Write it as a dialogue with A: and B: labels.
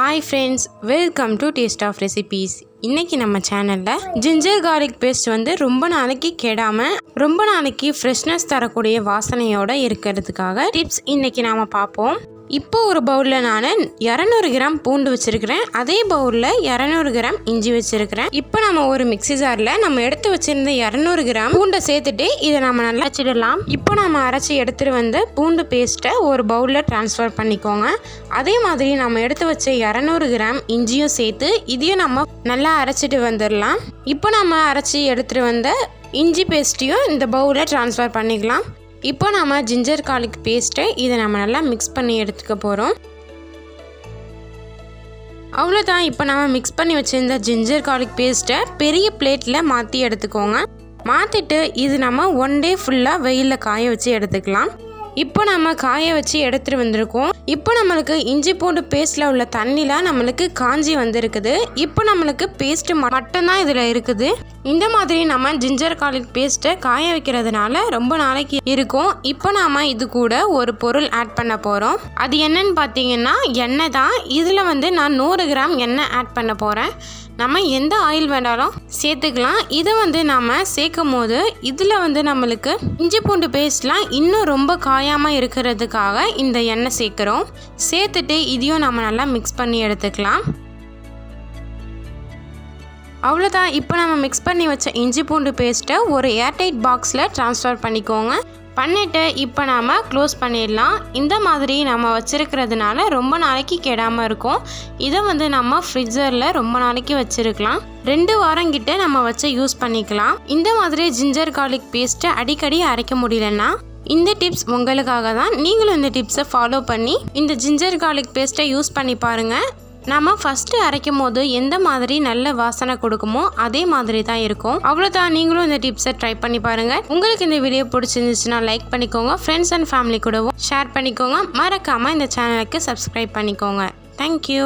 A: Hi friends welcome to taste of recipes இன்னைக்கு நம்ம சேனலில் ஜிஞ்சர் கார்லிக் பேஸ்ட் வந்து ரொம்ப நாளைக்கு கெடாமல் ரொம்ப நாளைக்கு ஃப்ரெஷ்னஸ் தரக்கூடிய வாசனையோடு இருக்கிறதுக்காக டிப்ஸ் இன்னைக்கு நாம் பார்ப்போம். இப்போ ஒரு பவுலில் நான் இரநூறு கிராம் பூண்டு வச்சுருக்கிறேன். அதே பவுலில் இரநூறு கிராம் இஞ்சி வச்சுருக்கிறேன். இப்போ நம்ம ஒரு மிக்ஸி ஜாரில் நம்ம எடுத்து வச்சுருந்த இரநூறு கிராம் பூண்டை சேர்த்துட்டு இதை நம்ம நல்லா வச்சிடலாம் இப்போ நம்ம அரைச்சி எடுத்துகிட்டு வந்து பூண்டு பேஸ்ட்டை ஒரு பவுலில் ட்ரான்ஸ்ஃபர் பண்ணிக்கோங்க. அதே மாதிரி நம்ம எடுத்து வச்ச இரநூறு கிராம் இஞ்சியும் சேர்த்து இதையும் நம்ம நல்லா அரைச்சிட்டு வந்துடலாம். இப்போ நம்ம அரைச்சி எடுத்துகிட்டு வந்த இஞ்சி பேஸ்ட்டையும் இந்த பவுலில் ட்ரான்ஸ்ஃபர் பண்ணிக்கலாம். இப்போ நம்ம ஜிஞ்சர் கார்லிக் பேஸ்ட்டை இதை நம்ம நல்லா மிக்ஸ் பண்ணி எடுத்துக்க போகிறோம் அவ்வளோதான் இப்போ நம்ம மிக்ஸ் பண்ணி வச்சுருந்த ஜிஞ்சர் கார்லிக் பேஸ்ட்டை பெரிய பிளேட்டில் மாற்றி எடுத்துக்கோங்க. மாற்றிட்டு இது நம்ம ஒன் டே ஃபுல்லாக வெயிலில் காய வச்சு எடுத்துக்கலாம். இப்போ நம்ம காய வச்சு எடுத்துகிட்டு வந்திருக்கோம். இப்போ நம்மளுக்கு இஞ்சி பூண்டு பேஸ்ட்டில் உள்ள தண்ணிலாம் நம்மளுக்கு காஞ்சி வந்திருக்குது. இப்போ நம்மளுக்கு பேஸ்ட்டு மட்டும்தான் இதில் இருக்குது. இந்த மாதிரி நம்ம ஜிஞ்சர் கார்லிக் பேஸ்ட்டை காய வைக்கிறதுனால ரொம்ப நாளைக்கு இருக்கும். இப்போ நாம இது கூட ஒரு பொருள் ஆட் பண்ண போகிறோம் அது என்னன்னு பார்த்தீங்கன்னா எண்ணெய் தான். இதில் வந்து நான் நூறு கிராம் எண்ணெய் ஆட் பண்ண போகிறேன் நம்ம எந்த ஆயில் வேணாலும் சேர்த்துக்கலாம். இதை வந்து நாம் சேர்க்கும் போது இதில் வந்து நம்மளுக்கு இஞ்சி பூண்டு பேஸ்ட்லாம் இன்னும் ரொம்ப காயாமல் இருக்கிறதுக்காக இந்த எண்ணெய் சேர்க்குறோம். சேர்த்துட்டு இதையும் நம்ம நல்லா மிக்ஸ் பண்ணி எடுத்துக்கலாம். அவ்வளோதான். இப்போ நம்ம மிக்ஸ் பண்ணி வச்ச இஞ்சி பூண்டு பேஸ்ட்டை ஒரு ஏர்டைட் பாக்ஸில் ட்ரான்ஸ்ஃபர் பண்ணிக்கோங்க. பண்ணிவிட்டு இப்போ நாம் க்ளோஸ் பண்ணிடலாம். இந்த மாதிரி நம்ம வச்சுருக்கிறதுனால ரொம்ப நாளைக்கு கெடாமல் இருக்கும். இதை வந்து நம்ம ஃப்ரிட்ஜரில் ரொம்ப நாளைக்கு வச்சுருக்கலாம். ரெண்டு வாரம் கிட்ட நம்ம வச்சு யூஸ் பண்ணிக்கலாம். இந்த மாதிரி ஜிஞ்சர் கார்லிக் பேஸ்ட்டை அடிக்கடி அரைக்க முடியலன்னா இந்த டிப்ஸ் உங்களுக்காக தான். நீங்களும் இந்த டிப்ஸை ஃபாலோ பண்ணி இந்த ஜிஞ்சர் கார்லிக் பேஸ்ட்டை யூஸ் பண்ணி பாருங்கள் நம்ம ஃபஸ்ட்டு அரைக்கும் போது எந்த மாதிரி நல்ல வாசனை கொடுக்குமோ அதே மாதிரி தான் இருக்கும். அவ்வளோதான் நீங்களும் இந்த டிப்ஸை ட்ரை பண்ணி பாருங்கள் உங்களுக்கு இந்த வீடியோ பிடிச்சிருந்துச்சுன்னா லைக் பண்ணிக்கோங்க. ஃப்ரெண்ட்ஸ் அண்ட் ஃபேமிலி கூடவும் ஷேர் பண்ணிக்கோங்க. மறக்காமல் இந்த சேனலுக்கு சப்ஸ்கிரைப் பண்ணிக்கோங்க. தேங்க்யூ